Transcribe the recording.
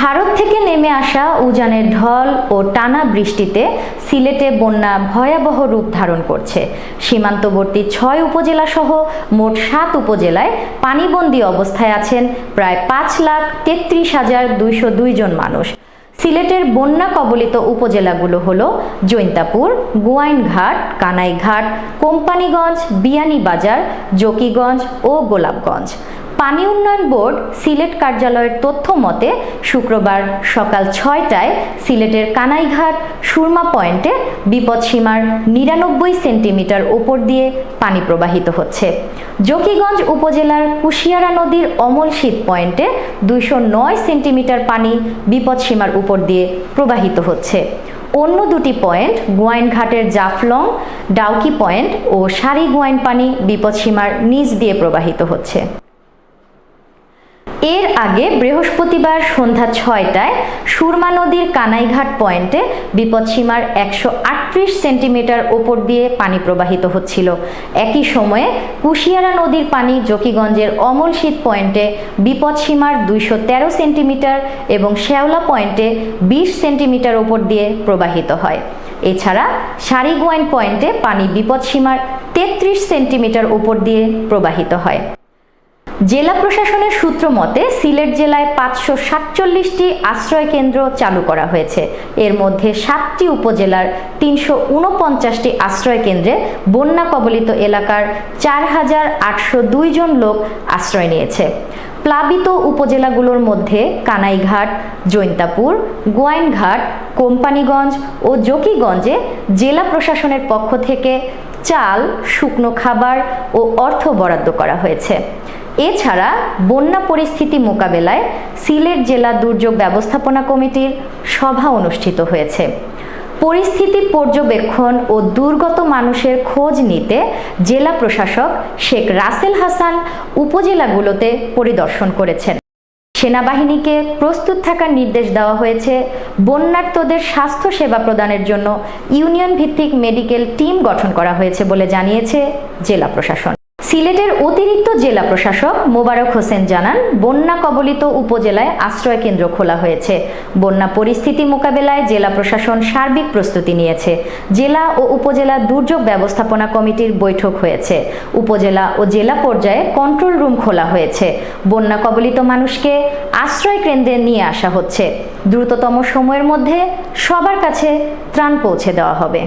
ভারত থেকে নেমে আসা উজানের ঢল ও টানা বৃষ্টিতে সিলেটে বন্যা ভয়াবহ রূপ ধারণ করছে। সীমান্তবর্তী ছয় উপজেলা সহ মোট সাত উপজেলায় পানিবন্দী অবস্থায় আছেন প্রায় পাঁচ লাখ তেত্রিশ হাজার দুইশো দুই জন মানুষ। সিলেটের বন্যা কবলিত উপজেলাগুলো হলো জৈন্তাপুর, গোয়াইনঘাট, কানাইঘাট, কোম্পানিগঞ্জ, বিয়ানীবাজার, জকিগঞ্জ ও গোলাপগঞ্জ। পানি উন্নয়ন বোর্ড সিলেট কার্যালয়ের তথ্য মতে, শুক্রবার সকাল ছয়টায় সিলেটের কানাইঘাট সুরমা পয়েন্টে বিপদসীমার নিরানব্বই সেন্টিমিটার ওপর দিয়ে পানি প্রবাহিত হচ্ছে। জকিগঞ্জ উপজেলার কুশিয়ারা নদীর অমল শীত পয়েন্টে দুইশো নয় সেন্টিমিটার পানি বিপদসীমার উপর দিয়ে প্রবাহিত হচ্ছে। অন্য দুটি পয়েন্ট, গোয়াইনঘাটের জাফলং, ডাউকি পয়েন্ট ও সারি গোয়াইন পানি বিপদসীমার নিচ দিয়ে প্রবাহিত হচ্ছে। এর আগে বৃহস্পতিবার সন্ধ্যা ছয়টায় সুরমা নদীর কানাইঘাট পয়েন্টে বিপদসীমার একশো আটত্রিশ সেন্টিমিটার ওপর দিয়ে পানি প্রবাহিত হচ্ছিল। একই সময়ে কুশিয়ারা নদীর পানি জকিগঞ্জের অমল শীত পয়েন্টে বিপদসীমার দুইশো তেরো সেন্টিমিটার এবং শেওলা পয়েন্টে বিশ সেন্টিমিটার ওপর দিয়ে প্রবাহিত হয়। এছাড়া সারিগোয়াইন পয়েন্টে পানি বিপদসীমার তেত্রিশ সেন্টিমিটার ওপর দিয়ে প্রবাহিত হয়। জেলা প্রশাসনের সূত্র মতে, সিলেট জেলায় পাঁচশো সাতচল্লিশটি আশ্রয় কেন্দ্র চালু করা হয়েছে। এর মধ্যে সাতটি উপজেলার তিনশো উনপঞ্চাশটি আশ্রয় কেন্দ্রে বন্যা কবলিত এলাকার চার হাজার আটশো দুই জন লোক আশ্রয় নিয়েছে। প্লাবিত উপজেলাগুলোর মধ্যে কানাইঘাট, জৈন্তাপুর, গোয়াইনঘাট, কোম্পানিগঞ্জ ও জকিগঞ্জে জেলা প্রশাসনের পক্ষ থেকে চাল, শুকনো খাবার ও অর্থ বরাদ্দ করা হয়েছে। এছাড়া বন্যা পরিস্থিতি মোকাবেলায় সিলেট জেলা দুর্যোগ ব্যবস্থাপনা কমিটির সভা অনুষ্ঠিত হয়েছে। পরিস্থিতি পর্যবেক্ষণ ও দুর্গত মানুষের খোঁজ নিতে জেলা প্রশাসক শেখ রাসেল হাসান উপজেলাগুলোতে পরিদর্শন করেছেন। সেনাবাহিনীকে প্রস্তুত থাকার নির্দেশ দেওয়া হয়েছে বন্যার্তদের স্বাস্থ্য সেবা প্রদানের জন্য ইউনিয়ন ভিত্তিক মেডিকেল টিম গঠন করা হয়েছে বলে জানিয়েছে জেলা প্রশাসন। সিলেটের অতিরিক্ত জেলা প্রশাসক মোবারক হোসেন জানান, বন্যা কবলিত উপজেলায় আশ্রয় কেন্দ্র খোলা হয়েছে। বন্যা পরিস্থিতি মোকাবেলায় জেলা প্রশাসন সার্বিক প্রস্তুতি নিয়েছে। জেলা ও উপজেলা দুর্যোগ ব্যবস্থাপনা কমিটির বৈঠক হয়েছে। উপজেলা ও জেলা পর্যায়ে কন্ট্রোল রুম খোলা হয়েছে। বন্যা কবলিত মানুষকে আশ্রয় কেন্দ্রে নিয়ে আসা হচ্ছে। দ্রুততম সময়ের মধ্যে সবার কাছে ত্রাণ পৌঁছে দেওয়া হবে।